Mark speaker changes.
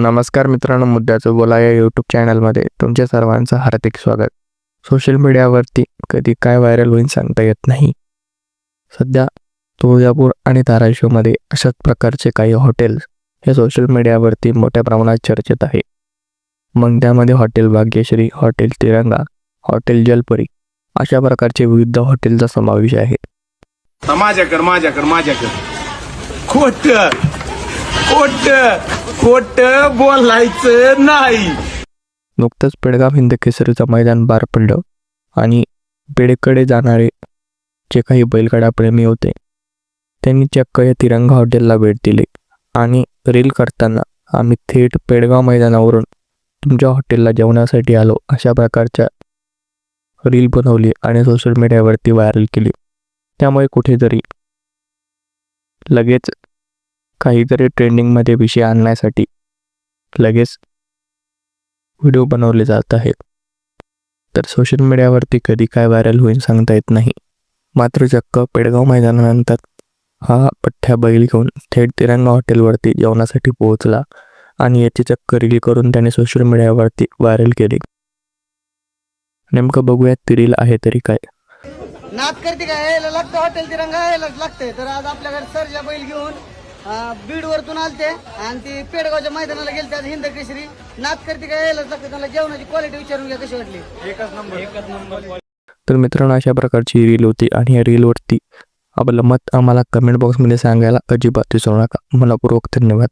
Speaker 1: नमस्कार मित्रांनो मुद्द्याचं बोला या यूट्यूब चॅनलमध्ये तुमच्या सर्वांचं हार्दिक स्वागत. सोशल मीडियावरती कधी काय व्हायरल होईल सांगता येत नाही. सध्या तुळजापूर आणि धाराशिवमध्ये अशाच प्रकारचे काही हॉटेल्स हे सोशल मीडियावरती मोठ्या प्रमाणात चर्चेत आहे. मग त्यामध्ये hotel Bhagyashree hotel Tiranga hotel Jalpari अशा प्रकारचे विविध हॉटेलचा समावेश आहे.
Speaker 2: हा, माझ्याकडं माझ्याकडं खोट. खोट खोट बोलायचं नाही.
Speaker 1: नुकतंच पेडगाव हिंद केसरीचं मैदान पार पडलं आणि पेडकडे जाणारे जे काही बैलगाडा प्रेमी होते त्यांनी चक्क या तिरंगा हॉटेलला भेट दिली आणि रील करताना आम्ही थेट पेडगाव मैदानावरून तुमच्या हॉटेलला जेवणासाठी आलो अशा प्रकारच्या रील बनवली आणि सोशल मीडियावरती व्हायरल केली. त्यामुळे कुठेतरी लगेच काहीतरी ट्रेंडिंगमध्ये विषय आणण्यासाठी लगेच व्हिडिओ बनवले जात आहेत. तर सोशल मीडियावरती कधी काय व्हायरल होईल सांगता येत नाही. मात्र चक्क पेडगाव मैदानानंतर हा पठ्ठ्या बैल घेऊन थेट तिरंगा हॉटेलवरती जेवणासाठी पोहोचला आणि याची चक्क रील करून त्याने सोशल मीडियावरती व्हायरल केली. नेमकं बघूयात ती रील आहे तरी काय.
Speaker 3: नाद करते काय लागतं हॉटेल तिरंगा लागतंय तर आज आपल्याकडे सरजा बैल घेऊन बीड वरतून आलते आणि ती पेडगावच्या मैदानाला गेलते आज हिंद केसरी. नाद करते काय यायलाच लागतं त्यांना जेवणाची क्वालिटी विचारून घ्या कशी वाटली.
Speaker 1: तर मित्रांनो अशा प्रकारची रील होती आणि या रीलवरती आपलं मत आम्हाला कमेंट बॉक्समध्ये सांगायला अजिबात विसरू नका. मनपूर्वक धन्यवाद.